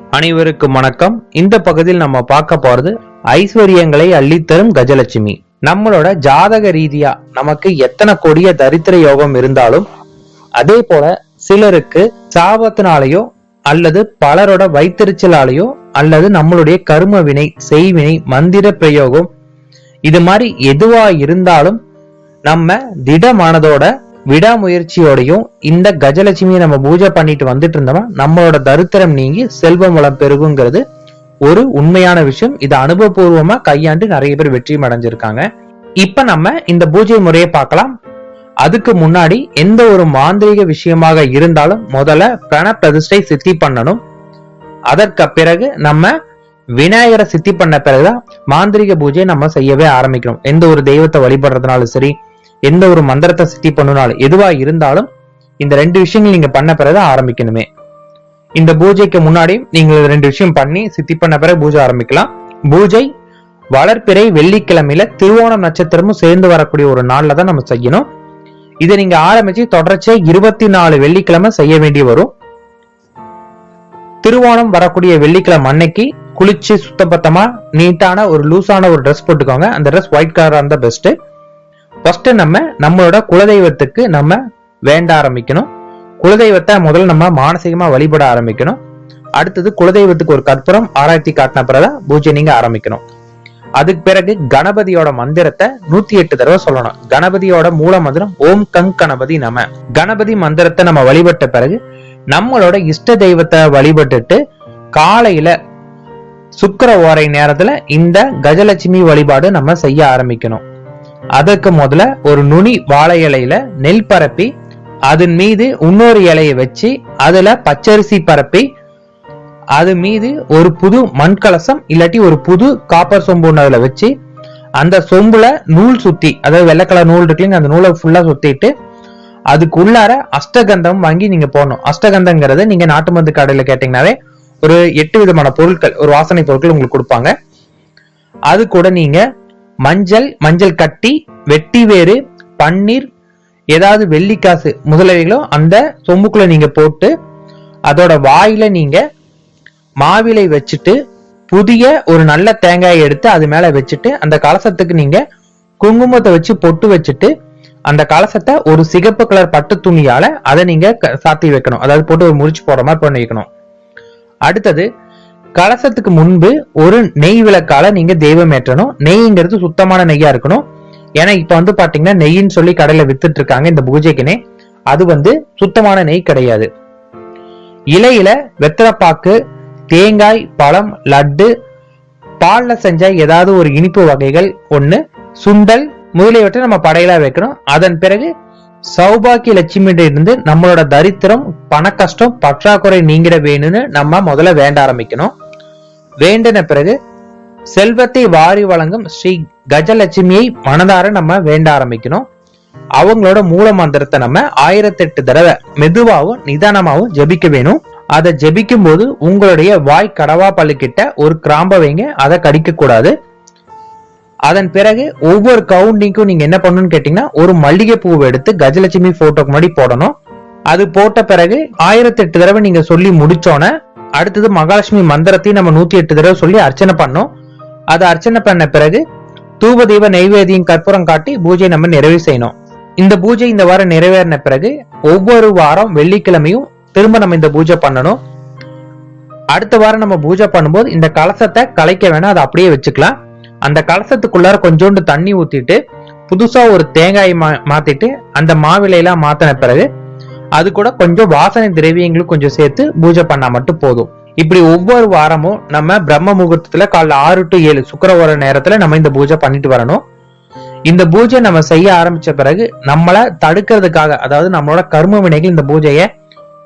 அனைவருக்கும் வணக்கம். இந்த பகுதியில் நம்ம பார்க்க போறது ஐஸ்வர்யங்களை அள்ளித்தரும் கஜலட்சுமி. நம்மளோட ஜாதக ரீதியா நமக்கு எத்தனை கொடிய தரித்திர யோகம் இருந்தாலும் அதே போல சிலருக்கு சாபத்தினாலேயோ அல்லது பலரோட வைத்தறிச்சலாலேயோ அல்லது நம்மளுடைய கரும வினை செய்வினை மந்திர பிரயோகம் இது மாதிரி எதுவா இருந்தாலும் நம்ம திடமானதோட விடாமுயற்சியோடையும் இந்த கஜலட்சுமியை நம்ம பூஜை பண்ணிட்டு வந்துட்டு இருந்தோம்னா நம்மளோட தரித்திரம் நீங்கி செல்வம் வளம் பெருகுங்கிறது ஒரு உண்மையான விஷயம். இதை அனுபவபூர்வமா கையாண்டு நிறைய பேர் வெற்றியும் அடைஞ்சிருக்காங்க. இப்ப நம்ம இந்த பூஜை முறையை பார்க்கலாம். அதுக்கு முன்னாடி எந்த ஒரு மாந்திரீக விஷயமாக இருந்தாலும் முதல்ல பிரண பிரதிஷ்டை சித்தி பண்ணணும். அதற்கு பிறகு நம்ம விநாயகரை சித்தி பண்ண பிறகுதான் மாந்திரிக பூஜையை நம்ம செய்யவே ஆரம்பிக்கணும் எந்த ஒரு தெய்வத்தை வழிபடுறதுனாலும் சரி எந்த ஒரு மந்திரத்தை சித்தி பண்ணனாலும் எதுவா இருந்தாலும் இந்த ரெண்டு விஷயங்கள் நீங்க பண்ண பிறகு ஆரம்பிக்கணுமே. இந்த பூஜைக்கு முன்னாடி நீங்க ரெண்டு விஷயம் பண்ணி சித்தி பண்ண பிறகு பூஜை ஆரம்பிக்கலாம். பூஜை வளர்ப்பிறை வெள்ளிக்கிழமையில திருவோணம் நட்சத்திரமும் சேர்ந்து வரக்கூடிய ஒரு நாள்ல தான் நம்ம செய்யணும். இதை நீங்க ஆரம்பிச்சு தொடர்ச்சியா இருபத்தி நாலு வெள்ளிக்கிழமை செய்ய வேண்டி வரும். திருவோணம் வரக்கூடிய வெள்ளிக்கிழமை அன்னைக்கு குளிச்சு சுத்தபத்தமா நீட்டான ஒரு லூஸான ஒரு ட்ரெஸ் போட்டுக்கோங்க. அந்த ட்ரெஸ் ஒயிட் கலரா இருந்தா பெஸ்ட் ஃபர்ஸ்ட் நம்ம நம்மளோட குலதெய்வத்துக்கு நம்ம வேண்ட ஆரம்பிக்கணும். குலதெய்வத்தை முதல்ல நம்ம மானசீகமா வழிபட ஆரம்பிக்கணும். அடுத்தது குலதெய்வத்துக்கு ஒரு கற்பூரம் ஆராய்ச்சி காட்டின பிறகு பூஜை நீங்க ஆரம்பிக்கணும். அதுக்கு பிறகு கணபதியோட மந்திரத்தை நூத்தி எட்டு தடவை சொல்லணும். கணபதியோட மூல மந்திரம் ஓம் கங் கணபதி நம. கணபதி மந்திரத்தை நம்ம வழிபட்ட பிறகு நம்மளோட இஷ்ட தெய்வத்தை வழிபட்டுட்டு காலையில சுக்கர ஓரை நேரத்துல இந்த கஜலட்சுமி வழிபாடு நம்ம செய்ய ஆரம்பிக்கணும். அதற்கு முதல்ல ஒரு நுனி வாழை இலையில நெல் பரப்பி அதன் மீது இன்னொரு இலையை வச்சு அதுல பச்சரிசி பரப்பி அது மீது ஒரு புது மண் கலசம் இல்லாட்டி ஒரு புது காப்பர் சொம்பு ஒன்று அதுல வச்சு அந்த சொம்புல நூல் சுத்தி அதாவது வெள்ளை கலர் நூல் இருக்குல்லைங்க அந்த நூலை ஃபுல்லா சுத்திட்டு அதுக்கு உள்ளார அஷ்டகந்தம் வாங்கி நீங்க போடணும். அஷ்டகந்தங்கிறது நீங்க நாட்டு மருந்து கடையில கேட்டீங்கன்னாவே ஒரு எட்டு விதமான பொருட்கள் ஒரு வாசனை பொருட்கள் உங்களுக்கு கொடுப்பாங்க. அது கூட நீங்க மஞ்சள் மஞ்சள் கட்டி வெட்டி வேறு பன்னீர் ஏதாவது வெள்ளிக்காசு முதலவைகளோ அந்த சொம்புக்குள்ள நீங்க போட்டு அதோட வாயில நீங்க மாவிலை வச்சுட்டு புதிய ஒரு நல்ல தேங்காயை எடுத்து அது மேல வச்சுட்டு அந்த கலசத்துக்கு நீங்க குங்குமத்தை வச்சு பொட்டு வச்சுட்டு அந்த கலசத்தை ஒரு சிகப்பு கலர் பட்டு துணியால அதை நீங்க க- சாத்தி வைக்கணும். அதாவது போட்டு ஒரு முறிச்சு போடுற மாதிரி பண்ணி வைக்கணும் அடுத்தது கலசத்துக்கு முன்பு ஒரு நெய் விளக்கால நீங்க தெய்வம் ஏற்றணும். நெய்ங்கிறது சுத்தமான நெய்யா இருக்கணும். ஏன்னா இப்ப வந்து பாத்தீங்கன்னா நெய்ன்னு சொல்லி கடையில வித்துட்டு இருக்காங்க இந்த பூஜைக்குனே அது வந்து சுத்தமான நெய் கிடையாது. இலையில வெத்தலைப்பாக்கு தேங்காய் பழம் லட்டு பால்ல செஞ்ச ஏதாவது ஒரு இனிப்பு வகைகள் ஒண்ணு சுண்டல் முதலியவற்றை நம்ம படையில வைக்கணும். அதன் பிறகு சௌபாக்கிய லட்சுமியிட இருந்து நம்மளோட தரித்திரம் பண கஷ்டம் பற்றாக்குறை நீங்கிட வேணும்னு நம்ம முதல்ல வேண்ட ஆரம்பிக்கணும். வேண்டின பிறகு செல்வத்தை வாரி வழங்கும் ஸ்ரீ கஜலட்சுமியை மனதார நம்ம வேண்ட ஆரம்பிக்கணும். அவங்களோட மூல மந்திரத்தை நம்ம ஆயிரத்தெட்டு தடவை மெதுவாகவும் நிதானமாகவும் ஜெபிக்க வேணும். அதை ஜபிக்கும் போது உங்களுடைய வாய் கடவா பழுக்கிட்ட ஒரு கிராம்ப வைங்க அதை கடிக்க கூடாது அதன் பிறகு ஒவ்வொரு கவுண்டிங்க்கும் நீங்க என்ன பண்ணணும்னு கேட்டீங்கன்னா ஒரு மல்லிகை பூவை எடுத்து கஜலட்சுமி போட்டோக்கு முன்னாடி போடணும். அது போட்ட பிறகு ஆயிரத்தி எட்டு தடவை நீங்க சொல்லி முடிச்சோன்னே அடுத்தது மகாலட்சுமி மந்திரத்தையும் நம்ம நூத்தி எட்டு தடவை சொல்லி அர்ச்சனை பண்ணோம். அதை அர்ச்சனை பண்ண பிறகு தூப தீப நெய்வேதியும் கற்பூரம் காட்டி பூஜை நம்ம நிறைவு செய்யணும். இந்த பூஜை இந்த வாரம் நிறைவேறின பிறகு ஒவ்வொரு வாரம் வெள்ளிக்கிழமையும் திரும்ப நம்ம இந்த பூஜை பண்ணணும். அடுத்த வாரம் நம்ம பூஜை பண்ணும்போது இந்த கலசத்தை கலைக்க வேணாம் அதை அப்படியே வச்சுக்கலாம். அந்த கலசத்துக்குள்ளார கொஞ்சோண்டு தண்ணி ஊத்திட்டு புதுசா ஒரு தேங்காய் மா- மாத்திட்டு அந்த மாவிலையெல்லாம் மாத்தின பிறகு அது கூட கொஞ்சம் வாசனை திரவியங்களும் கொஞ்சம் சேர்த்து பூஜை பண்ணா மட்டும் போதும். இப்படி ஒவ்வொரு வாரமும் நம்ம பிரம்ம முகூர்த்தத்துல காலைல ஆறு டு ஏழு சுக்கரவார நேரத்துல நம்ம இந்த பூஜை பண்ணிட்டு வரணும். இந்த பூஜை நம்ம செய்ய ஆரம்பிச்ச பிறகு நம்மள தடுக்கிறதுக்காக அதாவது நம்மளோட கர்ம வினைகள் இந்த பூஜையை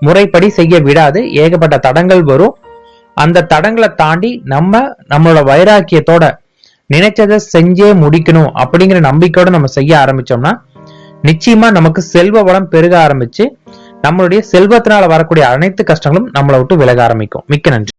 முறைப்படி செய்ய விடாது. ஏகப்பட்ட தடங்கள் வரும். அந்த தடங்களை தாண்டி நம்ம நம்மளோட வைராக்கியத்தோட நினைச்சதை செஞ்சே முடிக்கணும் அப்படிங்கிற நம்பிக்கையோட நம்ம செய்ய ஆரம்பிச்சோம்னா நிச்சயமா நமக்கு செல்வ வளம் பெருக ஆரம்பிச்சு நம்மளுடைய செல்வத்தினால வரக்கூடிய அனைத்து கஷ்டங்களும் நம்மளை விட்டு விலக ஆரம்பிக்கும். மிக்க நன்றி.